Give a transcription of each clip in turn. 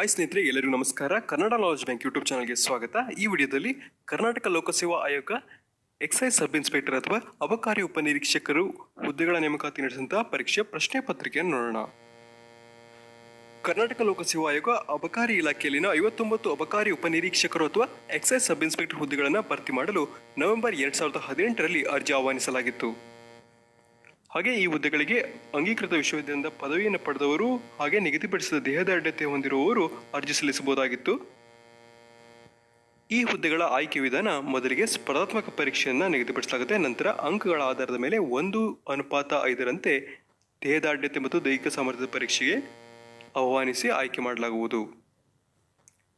Hi ಸ್ನೇಹಿತರೆ ಎಲ್ಲರಿಗೂ ನಮಸ್ಕಾರ. ಕನ್ನಡ ನಾಲೆಜ್ ಬ್ಯಾಂಕ್ ಯೂಟ್ಯೂಬ್ ಚಾನಲ್ಗೆ ಸ್ವಾಗತ. ಈ ವಿಡಿಯೋದಲ್ಲಿ ಕರ್ನಾಟಕ ಲೋಕಸೇವಾ ಆಯೋಗ ಎಕ್ಸೈಸ್ ಸಬ್ ಇನ್ಸ್ಪೆಕ್ಟರ್ ಅಥವಾ ಅಬಕಾರಿ ಉಪನಿರೀಕ್ಷಕರು ಹುದ್ದೆಗಳ ನೇಮಕಾತಿ ನಡೆಸಿದಂತಹ ಪರೀಕ್ಷೆ ಪ್ರಶ್ನೆ ಪತ್ರಿಕೆಯನ್ನು ನೋಡೋಣ. ಕರ್ನಾಟಕ ಲೋಕಸೇವಾ ಆಯೋಗ ಅಬಕಾರಿ ಇಲಾಖೆಯಲ್ಲಿನ ಐವತ್ತೊಂಬತ್ತು ಅಬಕಾರಿ ಉಪನಿರೀಕ್ಷಕರು ಅಥವಾ ಎಕ್ಸೈಸ್ ಸಬ್ ಇನ್ಸ್ಪೆಕ್ಟರ್ ಹುದ್ದೆಗಳನ್ನು ಭರ್ತಿ ಮಾಡಲು ನವೆಂಬರ್ ಎರಡ್ ಸಾವಿರದ ಹದಿನೆಂಟರಲ್ಲಿ ಅರ್ಜಿ ಆಹ್ವಾನಿಸಲಾಗಿತ್ತು. ಹಾಗೆ ಈ ಹುದ್ದೆಗಳಿಗೆ ಅಂಗೀಕೃತ ವಿಶ್ವವಿದ್ಯಾಲಯದಿಂದ ಪದವಿಯನ್ನು ಪಡೆದವರು ಹಾಗೆ ನಿಗದಿಪಡಿಸಿದ ದೇಹದಾಢ್ಯತೆ ಹೊಂದಿರುವವರು ಅರ್ಜಿ ಸಲ್ಲಿಸಬಹುದಾಗಿತ್ತು. ಈ ಹುದ್ದೆಗಳ ಆಯ್ಕೆ ವಿಧಾನ ಮೊದಲಿಗೆ ಸ್ಪರ್ಧಾತ್ಮಕ ಪರೀಕ್ಷೆಯನ್ನು ನಿಗದಿಪಡಿಸಲಾಗುತ್ತೆ. ನಂತರ ಅಂಕಗಳ ಆಧಾರದ ಮೇಲೆ ಒಂದು ಅನುಪಾತ ಐದರಂತೆ ದೇಹದಾಢ್ಯತೆ ಮತ್ತು ದೈಹಿಕ ಸಾಮರ್ಥ್ಯದ ಪರೀಕ್ಷೆಗೆ ಆಹ್ವಾನಿಸಿ ಆಯ್ಕೆ ಮಾಡಲಾಗುವುದು.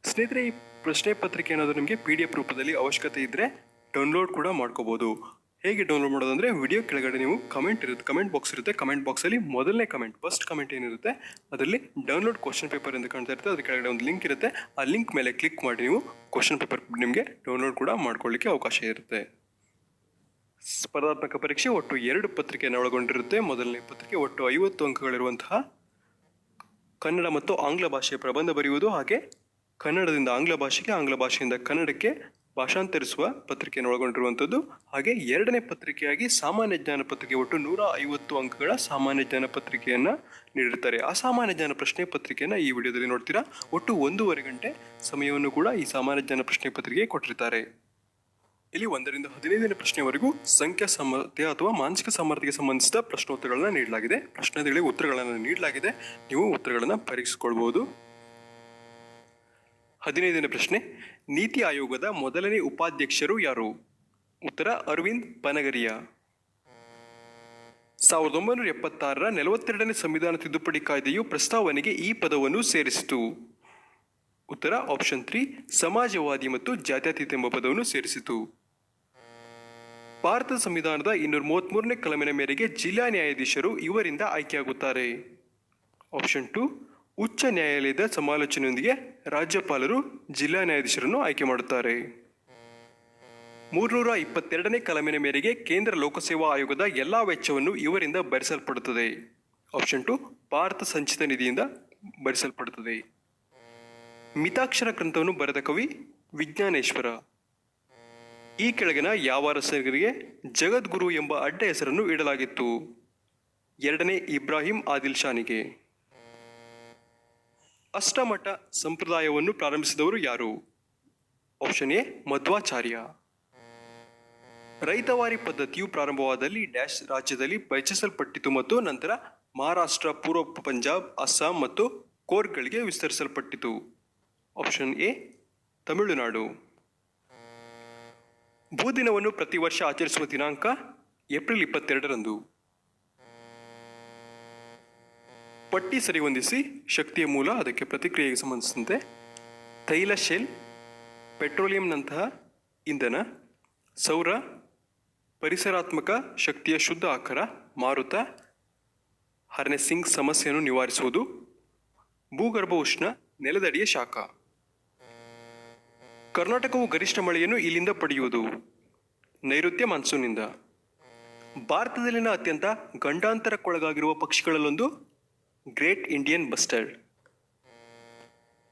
ಸ್ನೇಹಿತರೆ, ಈ ಪ್ರಶ್ನೆ ಪತ್ರಿಕೆ ಅನ್ನೋದು ನಿಮಗೆ ಪಿ ಡಿ ಎಫ್ ರೂಪದಲ್ಲಿ ಅವಶ್ಯಕತೆ ಇದ್ದರೆ ಡೌನ್ಲೋಡ್ ಕೂಡ ಮಾಡ್ಕೋಬೋದು. ಹೇಗೆ ಡೌನ್ಲೋಡ್ ಮಾಡೋದಂದ್ರೆ ವಿಡಿಯೋ ಕೆಳಗಡೆ ನೀವು ಕಮೆಂಟ್ ಇರುತ್ತೆ ಕಮೆಂಟ್ ಬಾಕ್ಸ್ ಇರುತ್ತೆ. ಕಮೆಂಟ್ ಬಾಕ್ಸಲ್ಲಿ ಮೊದಲನೇ ಕಮೆಂಟ್ ಫಸ್ಟ್ ಕಮೆಂಟ್ ಏನಿರುತ್ತೆ, ಅದರಲ್ಲಿ ಡೌನ್ಲೋಡ್ ಕ್ವಶನ್ ಪೇಪರ್ ಅಂತ ಕಾಣ್ತಾ ಇರುತ್ತೆ. ಅದ್ರ ಕೆಳಗಡೆ ಒಂದು ಲಿಂಕ್ ಇರುತ್ತೆ. ಆ ಲಿಂಕ್ ಮೇಲೆ ಕ್ಲಿಕ್ ಮಾಡಿ ನೀವು ಕ್ವಶನ್ ಪೇಪರ್ ನಿಮಗೆ ಡೌನ್ಲೋಡ್ ಕೂಡ ಮಾಡ್ಕೊಳ್ಳಿಕ್ಕೆ ಅವಕಾಶ ಇರುತ್ತೆ. ಸ್ಪರ್ಧಾತ್ಮಕ ಪರೀಕ್ಷೆ ಒಟ್ಟು ಎರಡು ಪತ್ರಿಕೆಯನ್ನು ಒಳಗೊಂಡಿರುತ್ತೆ. ಮೊದಲನೇ ಪತ್ರಿಕೆ ಒಟ್ಟು ಐವತ್ತು ಅಂಕಗಳಿರುವಂತಹ ಕನ್ನಡ ಮತ್ತು ಆಂಗ್ಲ ಭಾಷೆಯ ಪ್ರಬಂಧ ಬರೆಯುವುದು ಹಾಗೆ ಕನ್ನಡದಿಂದ ಆಂಗ್ಲ ಭಾಷೆಗೆ ಆಂಗ್ಲ ಭಾಷೆಯಿಂದ ಕನ್ನಡಕ್ಕೆ ಭಾಷಾಂತರಿಸುವ ಪತ್ರಿಕೆಯನ್ನು ಒಳಗೊಂಡಿರುವಂಥದ್ದು ಹಾಗೆ ಎರಡನೇ ಪತ್ರಿಕೆಯಾಗಿ ಸಾಮಾನ್ಯ ಜ್ಞಾನ ಪತ್ರಿಕೆ ಒಟ್ಟು ನೂರ ಐವತ್ತು ಅಂಕಗಳ ಸಾಮಾನ್ಯ ಜ್ಞಾನ ಪತ್ರಿಕೆಯನ್ನು ನೀಡಿರ್ತಾರೆ. ಅಸಾಮಾನ್ಯ ಸಾಮಾನ್ಯ ಜ್ಞಾನ ಪ್ರಶ್ನೆ ಪತ್ರಿಕೆಯನ್ನು ಈ ವಿಡಿಯೋದಲ್ಲಿ ನೋಡ್ತೀರಾ? ಒಟ್ಟು ಒಂದೂವರೆ ಗಂಟೆ ಸಮಯವನ್ನು ಕೂಡ ಈ ಸಾಮಾನ್ಯ ಜ್ಞಾನ ಪ್ರಶ್ನೆ ಪತ್ರಿಕೆ ಕೊಟ್ಟಿರ್ತಾರೆ. ಇಲ್ಲಿ ಒಂದರಿಂದ ಹದಿನೈದನೇ ಪ್ರಶ್ನೆವರೆಗೂ ಸಂಖ್ಯಾ ಸಮರ್ಥ್ಯ ಅಥವಾ ಮಾನಸಿಕ ಸಾಮರ್ಥ್ಯಕ್ಕೆ ಸಂಬಂಧಿಸಿದ ಪ್ರಶ್ನೋತ್ತರಗಳನ್ನು ನೀಡಲಾಗಿದೆ. ಪ್ರಶ್ನೆಗಳಿಗೆ ಉತ್ತರಗಳನ್ನು ನೀಡಲಾಗಿದೆ. ನೀವು ಉತ್ತರಗಳನ್ನು ಪರೀಕ್ಷಿಸಿಕೊಳ್ಬಹುದು ಹದಿನೈದನೇ ಪ್ರಶ್ನೆ. ನೀತಿ ಆಯೋಗದ ಮೊದಲನೇ ಉಪಾಧ್ಯಕ್ಷರು ಯಾರು? ಉತ್ತರ, ಅರವಿಂದ್ ಪನಗರಿಯ. ಸಾವಿರದ ಒಂಬೈನೂರ ಎಪ್ಪತ್ತಾರರ ನಲವತ್ತೆರಡನೇ ಸಂವಿಧಾನ ತಿದ್ದುಪಡಿ ಕಾಯ್ದೆಯು ಪ್ರಸ್ತಾವನೆಗೆ ಈ ಪದವನ್ನು ಸೇರಿಸಿತು. ಉತ್ತರ ಆಪ್ಷನ್ ತ್ರೀ ಸಮಾಜವಾದಿ ಮತ್ತು ಜಾತ್ಯತೀತ ಎಂಬ ಪದವನ್ನು ಸೇರಿಸಿತು. ಭಾರತ ಸಂವಿಧಾನದ ಇನ್ನೂರ ಮೂವತ್ತ್ಮೂರನೇ ಕಲಮಿನ ಮೇರೆಗೆ ಜಿಲ್ಲಾ ನ್ಯಾಯಾಧೀಶರು ಇವರಿಂದ ಆಯ್ಕೆಯಾಗುತ್ತಾರೆ. ಆಪ್ಷನ್ ಟು ಉಚ್ಚ ನ್ಯಾಯಾಲಯದ ಸಮಾಲೋಚನೆಯೊಂದಿಗೆ ರಾಜ್ಯಪಾಲರು ಜಿಲ್ಲಾ ನ್ಯಾಯಾಧೀಶರನ್ನು ಆಯ್ಕೆ ಮಾಡುತ್ತಾರೆ. ಮೂರ್ನೂರ ಇಪ್ಪತ್ತೆರಡನೇ ಕಲಮಿನ ಮೇರೆಗೆ ಕೇಂದ್ರ ಲೋಕಸೇವಾ ಆಯೋಗದ ಎಲ್ಲಾ ವೆಚ್ಚವನ್ನು ಇವರಿಂದ ಭರಿಸಲ್ಪಡುತ್ತದೆ. ಆಪ್ಷನ್ ಟು ಭಾರತ ಸಂಚಿತ ನಿಧಿಯಿಂದ ಭರಿಸಲ್ಪಡುತ್ತದೆ. ಮಿತಾಕ್ಷರ ಗ್ರಂಥವನ್ನು ಬರೆದ ಕವಿ ವಿಜ್ಞಾನೇಶ್ವರ. ಈ ಕೆಳಗಿನ ಯಾವ ರಸರಿಗೆ ಜಗದ್ಗುರು ಎಂಬ ಅಡ್ಡ ಹೆಸರನ್ನು ಇಡಲಾಗಿತ್ತು. ಎರಡನೇ ಇಬ್ರಾಹಿಂ ಆದಿಲ್ ಶಾನಿಗೆ. ಅಷ್ಟಮಠ ಸಂಪ್ರದಾಯವನ್ನು ಪ್ರಾರಂಭಿಸಿದವರು ಯಾರು? Option A Madhvacharya. ರೈತವಾರಿ ಪದ್ಧತಿಯು ಪ್ರಾರಂಭವಾದಲ್ಲಿ ಡ್ಯಾಶ್ ರಾಜ್ಯದಲ್ಲಿ ಪರಿಚಯಿಸಲ್ಪಟ್ಟಿತು ಮತ್ತು ನಂತರ ಮಹಾರಾಷ್ಟ್ರ, ಪೂರ್ವ ಪಂಜಾಬ್, ಅಸ್ಸಾಂ ಮತ್ತು ಕೋರ್ಗಳಿಗೆ ವಿಸ್ತರಿಸಲ್ಪಟ್ಟಿತು. Option A Tamil Nadu. ಭೂದಿನವನ್ನು ಪ್ರತಿ ವರ್ಷ ಆಚರಿಸುವ ದಿನಾಂಕ ಏಪ್ರಿಲ್ ಇಪ್ಪತ್ತೆರಡರಂದು. ಪಟ್ಟಿ ಸರಿಹೊಂದಿಸಿ ಶಕ್ತಿಯ ಮೂಲ ಅದಕ್ಕೆ ಪ್ರತಿಕ್ರಿಯೆಗೆ ಸಂಬಂಧಿಸಿದಂತೆ ತೈಲ ಶೆಲ್, ಪೆಟ್ರೋಲಿಯಂನಂತಹ ಇಂಧನ, ಸೌರ, ಪರಿಸರಾತ್ಮಕ ಶಕ್ತಿಯ ಶುದ್ಧ ಆಕಾರ ಮಾರುತ ಹರ್ನೆಸಿಂಗ್ ಸಮಸ್ಯೆಯನ್ನು ನಿವಾರಿಸುವುದು, ಭೂಗರ್ಭ ಉಷ್ಣ, ನೆಲದಡಿಯ ಶಾಖ. ಕರ್ನಾಟಕವು ಗರಿಷ್ಠ ಮಳೆಯನ್ನು ಇಲ್ಲಿಂದ ಪಡೆಯುವುದು ನೈಋತ್ಯ ಮಾನ್ಸೂನ್ನಿಂದ. ಭಾರತದಲ್ಲಿನ ಅತ್ಯಂತ ಗಂಡಾಂತರಕ್ಕೊಳಗಾಗಿರುವ ಪಕ್ಷಿಗಳಲ್ಲೊಂದು ಗ್ರೇಟ್ ಇಂಡಿಯನ್ ಬಸ್ಟರ್ಡ್.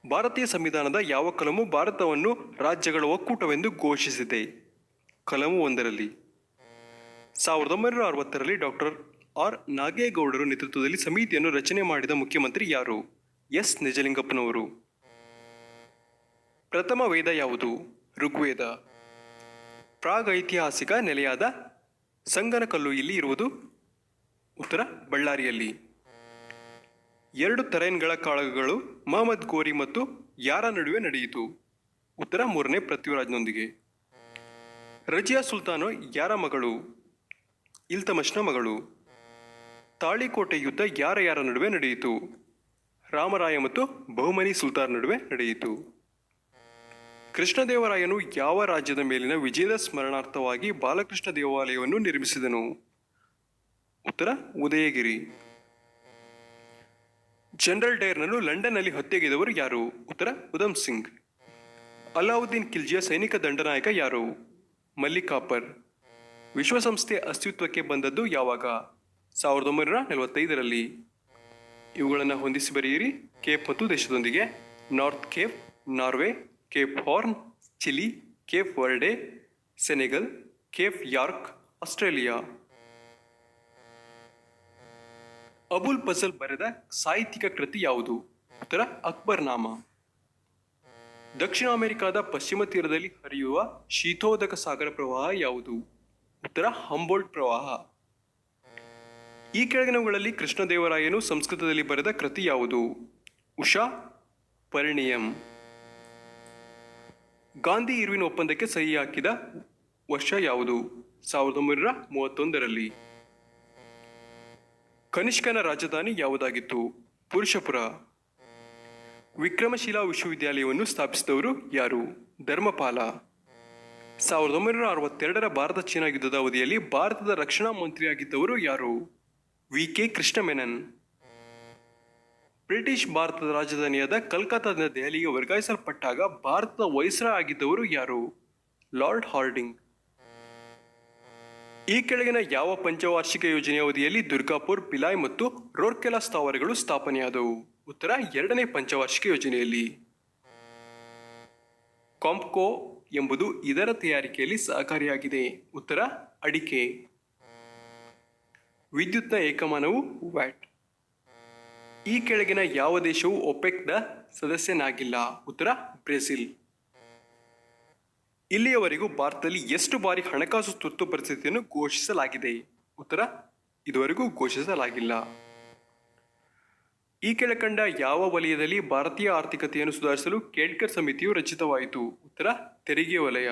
ಭಾರತೀಯ ಸಂವಿಧಾನದ ಯಾವ ಕಲಮು ಭಾರತವನ್ನು ರಾಜ್ಯಗಳ ಒಕ್ಕೂಟವೆಂದು ಘೋಷಿಸಿದೆ? ಕಲಮು ಒಂದರಲ್ಲಿ. ಸಾವಿರದ ಒಂಬೈನೂರ ಅರವತ್ತರಲ್ಲಿ ಡಾಕ್ಟರ್ ಆರ್ ನಾಗೇಗೌಡರು ನೇತೃತ್ವದಲ್ಲಿ ಸಮಿತಿಯನ್ನು ರಚನೆ ಮಾಡಿದ ಮುಖ್ಯಮಂತ್ರಿ ಯಾರು? ಎಸ್. ನಿಜಲಿಂಗಪ್ಪನವರು. ಪ್ರಥಮ ವೇದ ಯಾವುದು? ಋಗ್ವೇದ. ಪ್ರಾಗೈತಿಹಾಸಿಕ ನೆಲೆಯಾದ ಸಂಗನಕಲ್ಲು ಇಲ್ಲಿ ಇರುವುದು? ಉತ್ತರ, ಬಳ್ಳಾರಿಯಲ್ಲಿ. ಎರಡು ತರೈನ್ಗಳ ಕಾಳಗಗಳು ಮಹಮ್ಮದ್ ಗೋರಿ ಮತ್ತು ಯಾರ ನಡುವೆ ನಡೆಯಿತು? ಉತ್ತರ ಮೂರನೇ ಪೃಥ್ವಿರಾಜ್ನೊಂದಿಗೆ. ರಜಿಯಾ ಸುಲ್ತಾನು ಯಾರ ಮಗಳು? ಇಲ್ತಮಶ್ನ ಮಗಳು. ತಾಳಿಕೋಟೆ ಯುದ್ಧ ಯಾರ ಯಾರ ನಡುವೆ ನಡೆಯಿತು? ರಾಮರಾಯ ಮತ್ತು ಬಹುಮನಿ ಸುಲ್ತಾನ್ ನಡುವೆ ನಡೆಯಿತು. ಕೃಷ್ಣದೇವರಾಯನು ಯಾವ ರಾಜ್ಯದ ಮೇಲಿನ ವಿಜಯದ ಸ್ಮರಣಾರ್ಥವಾಗಿ ಬಾಲಕೃಷ್ಣ ದೇವಾಲಯವನ್ನು ನಿರ್ಮಿಸಿದನು? ಉತ್ತರ ಉದಯಗಿರಿ. ಜನರಲ್ ಡೈರ್ನನ್ನು ಲಂಡನ್ನಲ್ಲಿ ಹತ್ಯೆಗೈದವರು ಯಾರು? ಉತ್ತರ, ಉಧಮ್ ಸಿಂಗ್. ಅಲಾವುದ್ದೀನ್ ಖಿಲ್ಜಿಯ ಸೈನಿಕ ದಂಡನಾಯಕ ಯಾರು? ಮಲ್ಲಿಕಾಪರ್. ವಿಶ್ವಸಂಸ್ಥೆ ಅಸ್ತಿತ್ವಕ್ಕೆ ಬಂದದ್ದು ಯಾವಾಗ? ಸಾವಿರದ ಒಂಬೈನೂರ ನಲವತ್ತೈದರಲ್ಲಿ. ಇವುಗಳನ್ನು ಹೊಂದಿಸಿ ಬರೆಯಿರಿ. ಕೇಪ್ ಮತ್ತು ದೇಶದೊಂದಿಗೆ. North Cape, Norway, Cape Horn, Chile, Cape Verde, Senegal, Cape York, Australia. Abul Fazal ಬರೆದ ಸಾಹಿತ್ಯಿಕ ಕೃತಿ ಯಾವುದು? ಉತ್ತರ, ಅಕ್ಬರ್ ನಾಮ. ದಕ್ಷಿಣ ಅಮೆರಿಕಾದ ಪಶ್ಚಿಮ ತೀರದಲ್ಲಿ ಹರಿಯುವ ಶೀತೋದಕ ಸಾಗರ ಪ್ರವಾಹ ಯಾವುದು? ಉತ್ತರ, ಹಂಬೋಲ್ಟ್ ಪ್ರವಾಹ. ಈ ಕೆಳಗಿನವುಗಳಲ್ಲಿ ಕೃಷ್ಣದೇವರಾಯನು ಸಂಸ್ಕೃತದಲ್ಲಿ ಬರೆದ ಕೃತಿ ಯಾವುದು? ಉಷಾ, ಪರಿಣಿಯಂ. ಗಾಂಧಿ ಇರುವಿನ ಒಪ್ಪಂದಕ್ಕೆ ಸಹಿ ಹಾಕಿದ ವರ್ಷ ಯಾವುದು? ಸಾವಿರದ ಒಂಬೈನೂರ ಮೂವತ್ತೊಂದರಲ್ಲಿ. ಕನಿಷ್ಕನ ರಾಜಧಾನಿ ಯಾವುದಾಗಿತ್ತು? ಪುರುಷಪುರ. ವಿಕ್ರಮಶಿಲಾ ವಿಶ್ವವಿದ್ಯಾಲಯವನ್ನು ಸ್ಥಾಪಿಸಿದವರು ಯಾರು? ಧರ್ಮಪಾಲ. ಸಾವಿರದ ಒಂಬೈನೂರ ಅರವತ್ತೆರಡರ ಭಾರತ ಚೀನಾ ಯುದ್ಧದ ಅವಧಿಯಲ್ಲಿ ಭಾರತದ ರಕ್ಷಣಾ ಮಂತ್ರಿಯಾಗಿದ್ದವರು ಯಾರು? V. K. Krishna Menon British ಭಾರತದ ರಾಜಧಾನಿಯಾದ ಕಲ್ಕತ್ತಾದಿಂದ ದೆಹಲಿಗೆ ವರ್ಗಾಯಿಸಲ್ಪಟ್ಟಾಗ ಭಾರತದ ವೈಸ್ರಾ ಆಗಿದ್ದವರು ಯಾರು? Lord Hardinge. ಈ ಕೆಳಗಿನ ಯಾವ ಪಂಚವಾರ್ಷಿಕ ಯೋಜನೆಯ ಅವಧಿಯಲ್ಲಿ ದುರ್ಗಾಪುರ್ ಪಿಲಾಯ್ ಮತ್ತು ರೋರ್ಕೆಲಾ ಸ್ಥಾವರಗಳು ಸ್ಥಾಪನೆಯಾದವು? ಉತ್ತರ, ಎರಡನೇ ಪಂಚವಾರ್ಷಿಕ ಯೋಜನೆಯಲ್ಲಿ. ಕಾಂಪ್ಕೋ ಎಂಬುದು ಇದರ ತಯಾರಿಕೆಯಲ್ಲಿ ಸಹಕಾರಿಯಾಗಿದೆ. ಉತ್ತರ, ಅಡಿಕೆ. ವಿದ್ಯುತ್ನ ಏಕಮಾನವು ವ್ಯಾಟ್. ಈ ಕೆಳಗಿನ ಯಾವ ದೇಶವು ಒಪೆಕ್ನ ಸದಸ್ಯನಾಗಿಲ್ಲ. ಉತ್ತರ, ಬ್ರೆಜಿಲ್. ಇಲ್ಲಿಯವರೆಗೂ ಭಾರತದಲ್ಲಿ ಎಷ್ಟು ಬಾರಿ ಹಣಕಾಸು ತುರ್ತು ಪರಿಸ್ಥಿತಿಯನ್ನು ಘೋಷಿಸಲಾಗಿದೆ? ಉತ್ತರ, ಇದುವರೆಗೂ ಘೋಷಿಸಲಾಗಿಲ್ಲ. ಈ ಕೆಳಕಂಡ ಯಾವ ವಲಯದಲ್ಲಿ ಭಾರತೀಯ ಆರ್ಥಿಕತೆಯನ್ನು ಸುಧಾರಿಸಲು ಕೇಡ್ಕರ್ ಸಮಿತಿಯು ರಚಿತವಾಯಿತು? ಉತ್ತರ, ತೆರಿಗೆ ವಲಯ.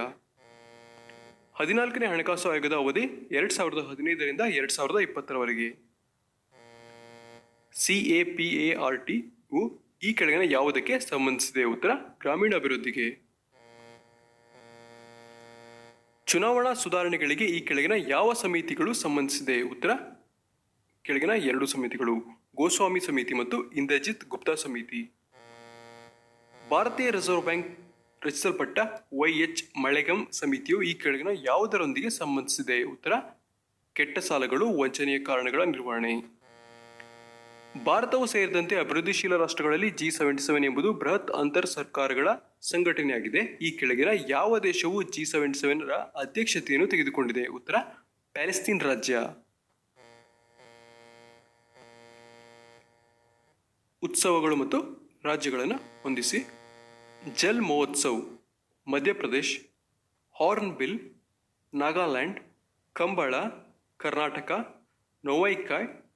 ಹದಿನಾಲ್ಕನೇ ಹಣಕಾಸು ಆಯೋಗದ ಅವಧಿ ಎರಡ್ ಸಾವಿರದ ಹದಿನೈದರಿಂದ ಎರಡ್ ಸಾವಿರದ ಇಪ್ಪತ್ತರವರೆಗೆ. C A P A R T ಈ ಕೆಳಗಿನ ಯಾವುದಕ್ಕೆ ಸಂಬಂಧಿಸಿದೆ? ಉತ್ತರ ಗ್ರಾಮೀಣ ಅಭಿವೃದ್ಧಿಗೆ ಚುನಾವಣಾ ಸುಧಾರಣೆಗಳಿಗೆ ಈ ಕೆಳಗಿನ ಯಾವ ಸಮಿತಿಗಳು ಸಂಬಂಧಿಸಿದೆ? ಉತ್ತರ, ಕೆಳಗಿನ ಎರಡು ಸಮಿತಿಗಳು, ಗೋಸ್ವಾಮಿ ಸಮಿತಿ ಮತ್ತು ಇಂದ್ರಜಿತ್ ಗುಪ್ತಾ ಸಮಿತಿ. ಭಾರತೀಯ ರಿಸರ್ವ್ ಬ್ಯಾಂಕ್ ರಚಿಸಲ್ಪಟ್ಟ ವೈ ಎಚ್ ಮಳೆಗಂ ಸಮಿತಿಯು ಈ ಕೆಳಗಿನ ಯಾವುದರೊಂದಿಗೆ ಸಂಬಂಧಿಸಿದೆ? ಉತ್ತರ, ಕೆಟ್ಟ ಸಾಲಗಳು, ವಂಚನೆಯ ಕಾರಣಗಳ ನಿರ್ವಹಣೆ. ಭಾರತವು ಸೇರಿದಂತೆ ಅಭಿವೃದ್ಧಿಶೀಲ ರಾಷ್ಟ್ರಗಳಲ್ಲಿ ಜಿ ಸೆವೆಂಟಿ ಸೆವೆನ್ ಎಂಬುದು ಬೃಹತ್ ಅಂತರ್ ಸರ್ಕಾರಗಳ ಸಂಘಟನೆಯಾಗಿದೆ. ಈ ಕೆಳಗಿನ ಯಾವ ದೇಶವು ಜಿ ಸೆವೆಂಟಿ ಸೆವೆನ್ ರ ಅಧ್ಯಕ್ಷತೆಯನ್ನು ತೆಗೆದುಕೊಂಡಿದೆ. ಉತ್ತರ, ಪ್ಯಾಲೆಸ್ತೀನ್ ರಾಜ್ಯ. ಉತ್ಸವಗಳು ಮತ್ತು ರಾಜ್ಯಗಳನ್ನು ಹೊಂದಿಸಿ. Jal Mahotsav, Madhya Pradesh hornbill Nagaland, Kambala, Karnataka, Nuakhai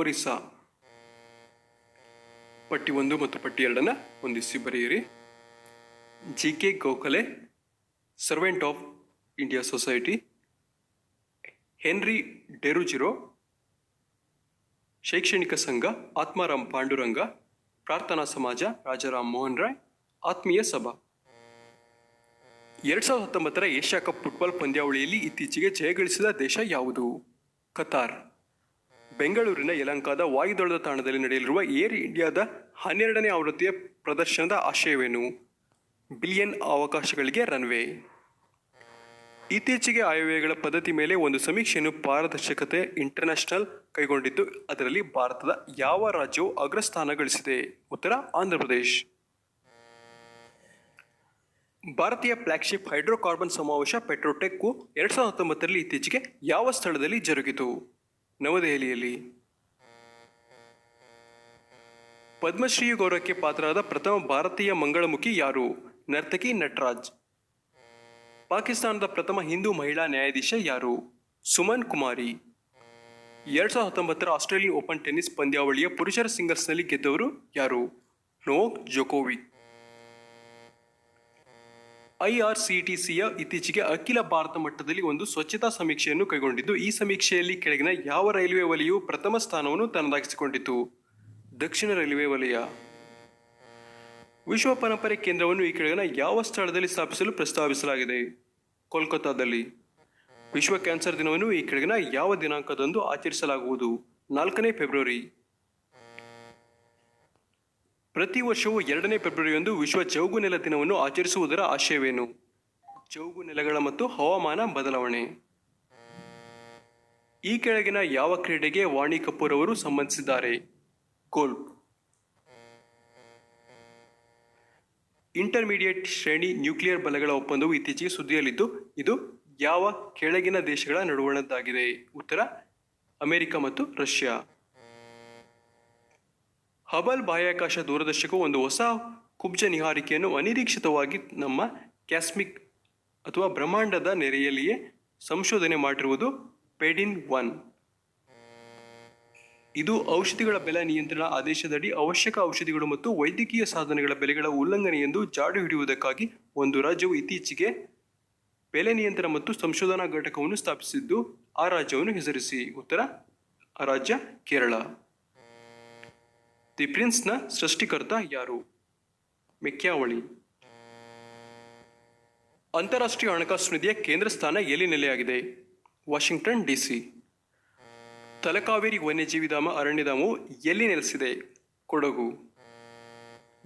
Orissa. ಪಟ್ಟಿ ಒಂದು ಮತ್ತು ಪಟ್ಟಿ ಎರಡನ್ನ ಹೊಂದಿಸಿ ಬರೆಯಿರಿ. G K Gokhale servant of India society Henry Derozio ಶೈಕ್ಷಣಿಕ ಸಂಘ, ಆತ್ಮಾರಾಮ್ ಪಾಂಡುರಂಗ, ಪ್ರಾರ್ಥನಾ ಸಮಾಜ, ರಾಜಾರಾಮ್ ಮೋಹನ್ ರಾಯ್, ಆತ್ಮೀಯ ಸಭಾ. ಎರಡ್ ಸಾವಿರದ ಹತ್ತೊಂಬತ್ತರ ಏಷ್ಯಾ ಕಪ್ ಫುಟ್ಬಾಲ್ ಪಂದ್ಯಾವಳಿಯಲ್ಲಿ ಇತ್ತೀಚೆಗೆ ಜಯಗಳಿಸಿದ ದೇಶ ಯಾವುದು? ಕತಾರ್ ಬೆಂಗಳೂರಿನ ಯಲಂಕಾದ ವಾಯುದಳದ ತಾಣದಲ್ಲಿ ನಡೆಯಲಿರುವ ಏರ್ ಇಂಡಿಯಾದ ಹನ್ನೆರಡನೇ ಆವೃತ್ತಿಯ ಪ್ರದರ್ಶನದ ಆಶಯವೇನು? Billion ಅವಕಾಶಗಳಿಗೆ runway. ಇತ್ತೀಚೆಗೆ ಆಯವ್ಯಯಗಳ ಪದ್ಧತಿ ಮೇಲೆ ಒಂದು ಸಮೀಕ್ಷೆಯನ್ನು ಪಾರದರ್ಶಕತೆ ಇಂಟರ್ನ್ಯಾಷನಲ್ ಕೈಗೊಂಡಿದ್ದು, ಅದರಲ್ಲಿ ಭಾರತದ ಯಾವ ರಾಜ್ಯವು ಅಗ್ರಸ್ಥಾನ ಗಳಿಸಿದೆ? ಉತ್ತರ, ಆಂಧ್ರಪ್ರದೇಶ್. ಭಾರತೀಯ ಫ್ಲಾಗ್ಶಿಪ್ ಹೈಡ್ರೋಕಾರ್ಬನ್ ಸಮಾವೇಶ ಪೆಟ್ರೋಟೆಕ್ ಎರಡ್ ಸಾವಿರದ ಹತ್ತೊಂಬತ್ತರಲ್ಲಿ ಇತ್ತೀಚೆಗೆ ಯಾವ ಸ್ಥಳದಲ್ಲಿ ಜರುಗಿತು? ನವದೆಹಲಿಯಲ್ಲಿ ಪದ್ಮಶ್ರೀ ಗೌರವಕ್ಕೆ ಪಾತ್ರರಾದ ಪ್ರಥಮ ಭಾರತೀಯ ಮಂಗಳಮುಖಿ ಯಾರು? ನರ್ತಕಿ ನಟರಾಜ್. ಪಾಕಿಸ್ತಾನದ ಪ್ರಥಮ ಹಿಂದೂ ಮಹಿಳಾ ನ್ಯಾಯಾಧೀಶ ಯಾರು? ಸುಮನ್ ಕುಮಾರಿ. ಎರಡ್ ಸಾವಿರದ ಹತ್ತೊಂಬತ್ತರ ಆಸ್ಟ್ರೇಲಿಯನ್ ಓಪನ್ ಟೆನ್ನಿಸ್ ಪಂದ್ಯಾವಳಿಯ ಪುರುಷರ ಸಿಂಗಲ್ಸ್ನಲ್ಲಿ ಗೆದ್ದವರು ಯಾರು? ನೋಕ್ ಜೊಕೋವಿಕ್ ಐಆರ್ಸಿಟಿಸಿಯ ಇತ್ತೀಚೆಗೆ ಅಖಿಲ ಭಾರತ ಮಟ್ಟದಲ್ಲಿ ಒಂದು ಸ್ವಚ್ಛತಾ ಸಮೀಕ್ಷೆಯನ್ನು ಕೈಗೊಂಡಿದ್ದು. ಈ ಸಮೀಕ್ಷೆಯಲ್ಲಿ ಕೆಳಗಿನ ಯಾವ ರೈಲ್ವೆ ವಲಯವು ಪ್ರಥಮ ಸ್ಥಾನವನ್ನು ತನ್ನದಾಗಿಸಿಕೊಂಡಿತು ದಕ್ಷಿಣ ರೈಲ್ವೆ ವಲಯ. ವಿಶ್ವ ಪರಂಪರೆ ಕೇಂದ್ರವನ್ನು ಈ ಕೆಳಗಿನ ಯಾವ ಸ್ಥಳದಲ್ಲಿ ಸ್ಥಾಪಿಸಲು ಪ್ರಸ್ತಾವಿಸಲಾಗಿದೆ? ಕೋಲ್ಕತ್ತಾದಲ್ಲಿ. ವಿಶ್ವ ಕ್ಯಾನ್ಸರ್ ದಿನವನ್ನು ಈ ಕೆಳಗಿನ ಯಾವ ದಿನಾಂಕದಂದು ಆಚರಿಸಲಾಗುವುದು? ನಾಲ್ಕನೇ ಫೆಬ್ರವರಿ. ಪ್ರತಿ ವರ್ಷವೂ ಎರಡನೇ ಫೆಬ್ರವರಿಯಂದು ವಿಶ್ವ ಚೌಗು ನೆಲ ದಿನವನ್ನು ಆಚರಿಸುವುದರ ಆಶಯವೇನು? ಚೌಗು ನೆಲಗಳ ಮತ್ತು ಹವಾಮಾನ ಬದಲಾವಣೆ. ಈ ಕೆಳಗಿನ ಯಾವ ಕ್ರೀಡೆಗೆ ವಾಣಿ ಕಪೂರ್ ಅವರು ಸಂಬಂಧಿಸಿದ್ದಾರೆ? ಗೋಲ್ಫ್ ಇಂಟರ್ಮೀಡಿಯೇಟ್ ಶ್ರೇಣಿ ನ್ಯೂಕ್ಲಿಯರ್ ಬಲಗಳ ಒಪ್ಪಂದವು ಇತ್ತೀಚೆಗೆ ಸುದ್ದಿಯಲ್ಲಿದ್ದು, ಇದು ಯಾವ ಕೆಳಗಿನ ದೇಶಗಳ ನಡುವಣದ್ದಾಗಿದೆ? ಉತ್ತರ, ಅಮೆರಿಕ ಮತ್ತು ರಷ್ಯಾ. ಹಬಲ್ ಬಾಹ್ಯಾಕಾಶ ದೂರದರ್ಶಕವು ಒಂದು ಹೊಸ ಕುಬ್ಜ ನಿಹಾರಿಕೆಯನ್ನು ಅನಿರೀಕ್ಷಿತವಾಗಿ ನಮ್ಮ ಕ್ಯಾಸ್ಮಿಕ್ ಅಥವಾ ಬ್ರಹ್ಮಾಂಡದ ನೆರೆಯಲ್ಲಿಯೇ ಸಂಶೋಧನೆ ಮಾಡಿರುವುದು ಪೆಡಿನ್ ಒನ್. ಇದು ಔಷಧಿಗಳ ಬೆಲೆ ನಿಯಂತ್ರಣ ಆದೇಶದಡಿ ಅವಶ್ಯಕ ಔಷಧಿಗಳು ಮತ್ತು ವೈದ್ಯಕೀಯ ಸಾಧನಗಳ ಬೆಲೆಗಳ ಉಲ್ಲಂಘನೆ ಎಂದು ಜಾಡು ಹಿಡಿಯುವುದಕ್ಕಾಗಿ ಒಂದು ರಾಜ್ಯವು ಇತ್ತೀಚೆಗೆ ಬೆಲೆ ನಿಯಂತ್ರಣ ಮತ್ತು ಸಂಶೋಧನಾ ಘಟಕವನ್ನು ಸ್ಥಾಪಿಸಿದ್ದು. ಆ ರಾಜ್ಯವನ್ನು ಹೆಸರಿಸಿ. ಉತ್ತರ ಆ ರಾಜ್ಯ ಕೇರಳ. ದಿ ಪ್ರಿನ್ಸ್ನ ಸೃಷ್ಟಿಕರ್ತ ಯಾರು? ಮೆಕ್ಯಾವಳಿ. ಅಂತಾರಾಷ್ಟ್ರೀಯ ಹಣಕಾಸು ನಿಧಿಯ ಕೇಂದ್ರ ಸ್ಥಾನ ಎಲ್ಲಿ ನೆಲೆಯಾಗಿದೆ? Washington, DC. ತಲಕಾವೇರಿ ವನ್ಯಜೀವಿಧಾಮ ಅರಣ್ಯಧಾಮವು ಎಲ್ಲಿ ನೆಲೆಸಿದೆ? ಕೊಡಗು.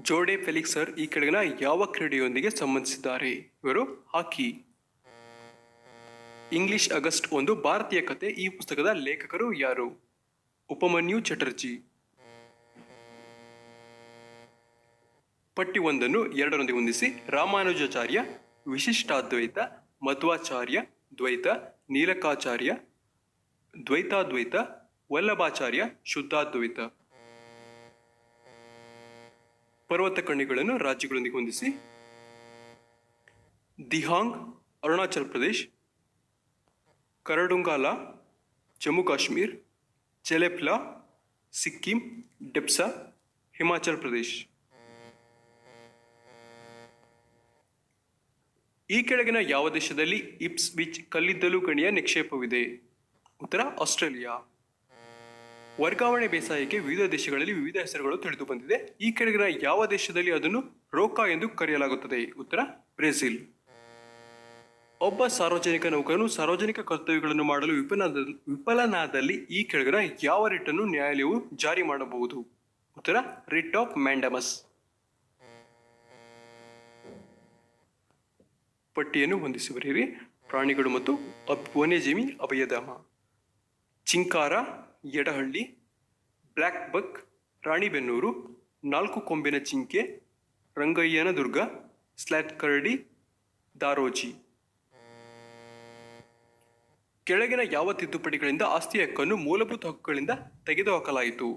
ಜೋಡೆ ಫೆಲಿಕ್ಸರ್ ಈ ಕೆಳಗಿನ ಯಾವ ಕ್ರೀಡೆಯೊಂದಿಗೆ ಸಂಬಂಧಿಸಿದ್ದಾರೆ? ಇವರು ಹಾಕಿ. ಇಂಗ್ಲಿಷ್ ಆಗಸ್ಟ್ ಒಂದು ಭಾರತೀಯ ಕತೆ ಈ ಪುಸ್ತಕದ ಲೇಖಕರು ಯಾರು? ಉಪಮನ್ಯು ಚಟರ್ಜಿ. ಪಟ್ಟಿ ಒಂದನ್ನು ಎರಡರೊಂದಿಗೆ ಹೊಂದಿಸಿ ರಾಮಾನುಜಾಚಾರ್ಯ, ವಿಶಿಷ್ಟಾದ್ವೈತ, ಮಧ್ವಾಚಾರ್ಯ, ದ್ವೈತ, ನೀಲಕಾಚಾರ್ಯ, ದ್ವೈತಾದ್ವೈತ, ವಲ್ಲಭಾಚಾರ್ಯ, ಶುದ್ಧಾದ್ವೈತ. ಪರ್ವತ ಕಣಿಗಳನ್ನು ರಾಜ್ಯಗಳೊಂದಿಗೆ ಹೊಂದಿಸಿ ದಿಹಾಂಗ್, ಅರುಣಾಚಲ್ ಪ್ರದೇಶ್, ಕರಡುಂಗಾಲ, ಜಮ್ಮು ಕಾಶ್ಮೀರ್ ಚೆಲೆಪ್ಲಾ ಸಿಕ್ಕಿಂ, ಡೆಪ್ಸಾ, ಹಿಮಾಚಲ್ ಪ್ರದೇಶ್. ಈ ಕೆಳಗಿನ ಯಾವ ದೇಶದಲ್ಲಿ ಇಪ್ಸ್ ವಿಚ್ ಕಲ್ಲಿದ್ದಲು ಗಣಿಯ ನಿಕ್ಷೇಪವಿದೆ? ಉತ್ತರ, ಆಸ್ಟ್ರೇಲಿಯಾ. ವರ್ಗಾವಣೆ ಬೇಸಾಯಕ್ಕೆ ವಿವಿಧ ದೇಶಗಳಲ್ಲಿ ವಿವಿಧ ಹೆಸರುಗಳು ತಿಳಿದು ಬಂದಿದೆ. ಈ ಕೆಳಗಿನ ಯಾವ ದೇಶದಲ್ಲಿ ಅದನ್ನು ರೋಕಾ ಎಂದು ಕರೆಯಲಾಗುತ್ತದೆ? ಉತ್ತರ, ಬ್ರೆಜಿಲ್. ಒಬ್ಬ ಸಾರ್ವಜನಿಕ ನೌಕರನು ಸಾರ್ವಜನಿಕ ಕರ್ತವ್ಯಗಳನ್ನು ಮಾಡಲು ವಿಫಲನಾದ, ವಿಫಲನಾದಲ್ಲಿ ಈ ಕೆಳಗಿನ ಯಾವ ರಿಟ್ ಅನ್ನು ನ್ಯಾಯಾಲಯವು ಜಾರಿ ಮಾಡಬಹುದು? ಉತ್ತರ, ರಿಟ್ ಆಫ್ ಮ್ಯಾಂಡಮಸ್. ಪಟ್ಟಿಯನ್ನು ಹೊಂದಿಸಿ ಬರೆಯಿರಿ ಪ್ರಾಣಿಗಳು ಮತ್ತು ಅಬ್ ವನ್ಯಜೀವಿ ಅಭಯಧಾಮ. ಚಿಂಕಾರ ಎಡಹಳ್ಳಿ ಬ್ಲ್ಯಾಕ್ ಬಕ್, ರಾಣಿಬೆನ್ನೂರು, ನಾಲ್ಕು ಕೊಂಬಿನ ಚಿಂಕೆ, ರಂಗಯ್ಯನ ದುರ್ಗ, ಸ್ಲ್ಯಾಟ್ ಕರಡಿ, ದಾರೋಜಿ. ಕೆಳಗಿನ ಯಾವ ತಿದ್ದುಪಡಿಗಳಿಂದ ಆಸ್ತಿ ಹಕ್ಕನ್ನು ಮೂಲಭೂತ ಹಕ್ಕುಗಳಿಂದ ತೆಗೆದುಹಾಕಲಾಯಿತು?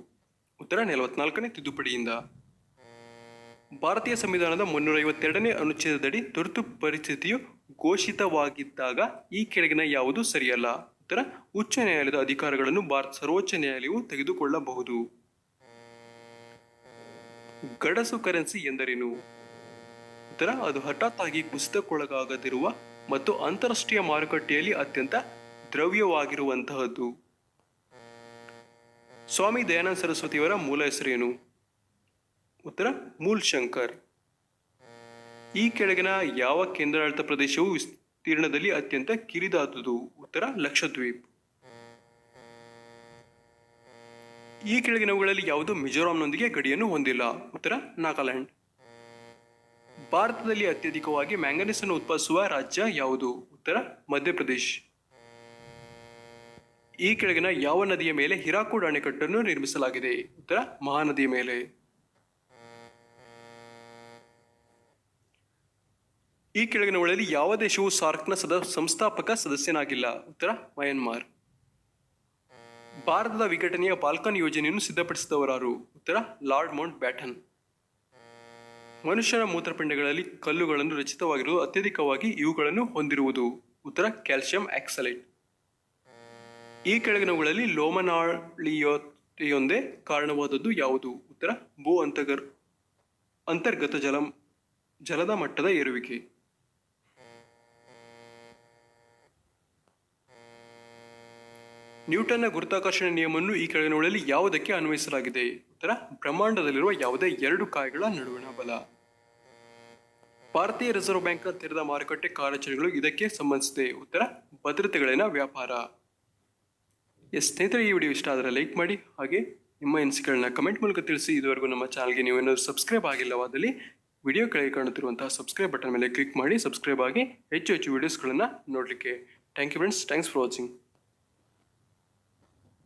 ಉತ್ತರ ನಲವತ್ನಾಲ್ಕನೇ ತಿದ್ದುಪಡಿಯಿಂದ. ಭಾರತೀಯ ಸಂವಿಧಾನದ ಮುನ್ನೂರ ಐವತ್ತೆರಡನೇ ಅನುಚ್ಛೇದದಡಿ ತುರ್ತು ಪರಿಸ್ಥಿತಿಯು ಘೋಷಿತವಾಗಿದ್ದಾಗ ಈ ಕೆಳಗಿನ ಯಾವುದು ಸರಿಯಲ್ಲ? ಉತ್ತರ, ಉಚ್ಚ ನ್ಯಾಯಾಲಯದ ಅಧಿಕಾರಗಳನ್ನು ಭಾರತ ಸರ್ವೋಚ್ಚ ನ್ಯಾಯಾಲಯವು ತೆಗೆದುಕೊಳ್ಳಬಹುದು. ಗಡಸು ಕರೆನ್ಸಿ ಎಂದರೇನು? ಉತ್ತರ, ಅದು ಹಠಾತ್ ಆಗಿ ಕುಸಿತಕ್ಕೊಳಗಾಗದಿರುವ ಮತ್ತು ಅಂತಾರಾಷ್ಟ್ರೀಯ ಮಾರುಕಟ್ಟೆಯಲ್ಲಿ ಅತ್ಯಂತ ದ್ರವ್ಯವಾಗಿರುವಂತಹದ್ದು. ಸ್ವಾಮಿ ದಯಾನಂದ ಸರಸ್ವತಿಯವರ ಮೂಲ ಹೆಸರೇನು? ಉತ್ತರ ಮೂಲ್ ಶಂಕರ್ ಈ ಕೆಳಗಿನ ಯಾವ ಕೇಂದ್ರಾಡಳಿತ ಪ್ರದೇಶವು ವಿಸ್ತೀರ್ಣದಲ್ಲಿ ಅತ್ಯಂತ ಕಿರಿದಾದುದು ಉತ್ತರ, ಲಕ್ಷದ್ವೀಪ್. ಈ ಕೆಳಗಿನವುಗಳಲ್ಲಿ ಯಾವುದು ಮಿಜೋರಾಂನೊಂದಿಗೆ ಗಡಿಯನ್ನು ಹೊಂದಿಲ್ಲ? ಉತ್ತರ, ನಾಗಾಲ್ಯಾಂಡ್. ಭಾರತದಲ್ಲಿ ಅತ್ಯಧಿಕವಾಗಿ ಮ್ಯಾಂಗನೀಸ್ ಅನ್ನು ಉತ್ಪಾದಿಸುವ ರಾಜ್ಯ ಯಾವುದು? ಉತ್ತರ, ಮಧ್ಯಪ್ರದೇಶ್. ಈ ಕೆಳಗಿನ ಯಾವ ನದಿಯ ಮೇಲೆ ಹಿರಾಕೂಡ್ ಅಣೆಕಟ್ಟನ್ನು ನಿರ್ಮಿಸಲಾಗಿದೆ? ಉತ್ತರ, ಮಹಾನದಿಯ ಮೇಲೆ. ಈ ಕೆಳಗಿನವುಗಳಲ್ಲಿ ಯಾವ ದೇಶವು ಸಾರ್ಕ್ನ ಸದ, ಸಂಸ್ಥಾಪಕ ಸದಸ್ಯನಾಗಿಲ್ಲ. ಉತ್ತರ, ಮಯನ್ಮಾರ್. ಭಾರತದ ವಿಘಟನೆಯ ಬಾಲ್ಕನ್ ಯೋಜನೆಯನ್ನು ಸಿದ್ಧಪಡಿಸಿದವರಾರು. ಉತ್ತರ, ಲಾರ್ಡ್ ಮೌಂಟ್ ಬ್ಯಾಟನ್ ಮನುಷ್ಯನ ಮೂತ್ರಪಿಂಡಗಳಲ್ಲಿ ಕಲ್ಲುಗಳನ್ನು ರಚಿತವಾಗಿರುವುದು ಅತ್ಯಧಿಕವಾಗಿ ಇವುಗಳನ್ನು ಹೊಂದಿರುವುದು. ಉತ್ತರ, ಕ್ಯಾಲ್ಸಿಯಂ ಆಕ್ಸಲೈಟ್. ಈ ಕೆಳಗಿನವುಗಳಲ್ಲಿ ಲೋಮನಾಳಿಯೊಂದೇ ಕಾರಣವಾದದ್ದು ಯಾವುದು? ಉತ್ತರ, ಭೂ ಅಂತರ್ಗರ್ ಅಂತರ್ಗತ ಜಲ, ಜಲದ ಮಟ್ಟದ ಏರುವಿಕೆ. ನ್ಯೂಟನ್ನ ಗುರುತ್ವಾಕರ್ಷಣೆ ನಿಯಮವನ್ನು ಈ ಕೆಳಗಿನವುಗಳಲ್ಲಿ ಯಾವುದಕ್ಕೆ ಅನ್ವಯಿಸಲಾಗಿದೆ? ಉತ್ತರ, ಬ್ರಹ್ಮಾಂಡದಲ್ಲಿರುವ ಯಾವುದೇ ಎರಡು ಕಾಯಗಳ ನಡುವಿನ ಬಲ. ಭಾರತೀಯ ರಿಸರ್ವ್ ಬ್ಯಾಂಕ್ನ ತೆರೆದ ಮಾರುಕಟ್ಟೆ ಕಾರ್ಯಾಚರಣೆಗಳು ಇದಕ್ಕೆ ಸಂಬಂಧಿಸಿದೆ. ಉತ್ತರ, ಭದ್ರತೆಗಳೇನ ವ್ಯಾಪಾರ. ಎಸ್ ಸ್ನೇಹಿತರೆ, ಈ ವಿಡಿಯೋ ಇಷ್ಟ ಆದರೆ ಲೈಕ್ ಮಾಡಿ ಹಾಗೆ ನಿಮ್ಮ ಎನಿಸಿಕೆಗಳನ್ನ ಕಮೆಂಟ್ ಮೂಲಕ ತಿಳಿಸಿ. ಇದುವರೆಗೂ ನಮ್ಮ ಚಾನಲ್ಗೆ ನೀವೇನಾದರೂ ಸಬ್ಸ್ಕ್ರೈಬ್ ಆಗಿಲ್ಲವಾದಲ್ಲಿ ವಿಡಿಯೋ ಕೆಳಗೆ ಕಾಣುತ್ತಿರುವಂತಹ ಸಬ್ಸ್ಕ್ರೈಬ್ ಬಟನ್ ಮೇಲೆ ಕ್ಲಿಕ್ ಮಾಡಿ ಸಬ್ಸ್ಕ್ರೈಬ್ ಆಗಿ ಹೆಚ್ಚು ಹೆಚ್ಚು ವಿಡಿಯೋಸ್ಗಳನ್ನು ನೋಡಲಿಕ್ಕೆ. Thank you friends. Thanks for watching.